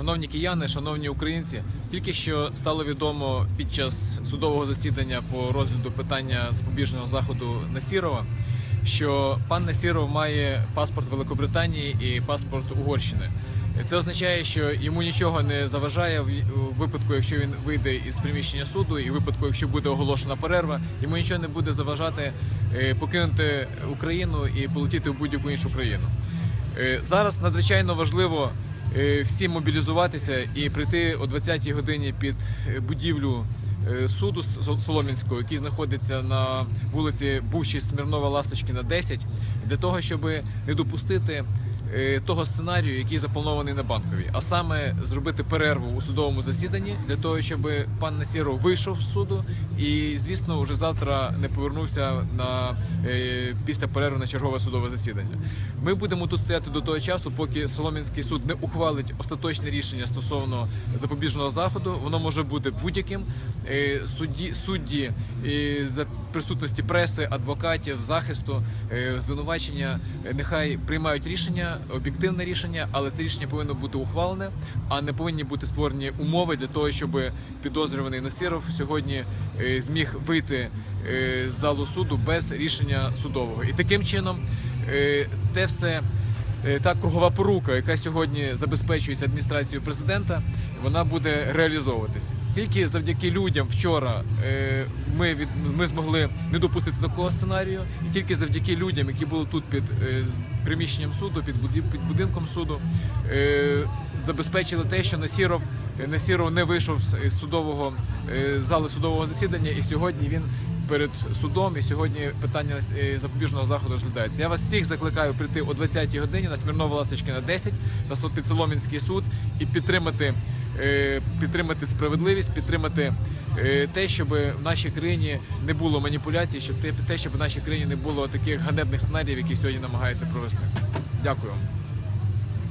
Шановні кияни, шановні українці, тільки що стало відомо під час судового засідання по розгляду питання запобіжного заходу Насірова, що пан Насіров має паспорт Великобританії і паспорт Угорщини. Це означає, що йому нічого не заважає в випадку, якщо він вийде із приміщення суду, і в випадку, якщо буде оголошена перерва, йому нічого не буде заважати е, покинути Україну і полетіти в будь-яку іншу країну. Е, Зараз надзвичайно важливо всім мобілізуватися і прийти о 20-й годині під е, будівлю е, суду Со- Солом'янського, який знаходиться на вулиці Бувшій Смірнова Ласточкіна 10, для того, щоб не допустити е, того сценарію, який запланований на банковій, а саме зробити перерву у судовому засіданні для того, щоб пан Насіров вийшов з суду і, звісно, вже завтра не повернувся на е, після перерви на чергове судове засідання. Ми будемо тут стояти до того часу, поки Солом'янський суд не ухвалить остаточне рішення стосовно запобіжного заходу. Воно може бути будь-яким. Е, Судді судді е, за присутності преси, адвокатів, захисту, е, звинувачення е, нехай приймають рішення, об'єктивне рішення, але це рішення повинно бути ухвалене, а не повинні бути створені умови для того, щоб підозрюваний Насіров сьогодні е, зміг вийти е, з залу суду без рішення судового. І таким чином е, те все. Та кругова порука, яка сьогодні забезпечується адміністрацією президента, вона буде реалізовуватися. Тільки завдяки людям вчора е, ми від ми змогли не допустити такого сценарію, і тільки завдяки людям, які були тут під е, приміщенням суду, під буді- під будинком суду, е, забезпечили те, що Насіров Насіров не вийшов з- судового е, зали судового засідання, і сьогодні він перед судом. І сьогодні питання е, запобіжного заходу розглядається. Я вас всіх закликаю прийти о 20-й годині на Смірнова Ласточкіна 10 на суд підсоломінський суд і підтримати, підтримати справедливість, підтримати е, те, щоб в нашій країні не було маніпуляцій, щоб те, щоб в нашій країні не було таких ганебних сценаріїв, які сьогодні намагаються провести. Дякую.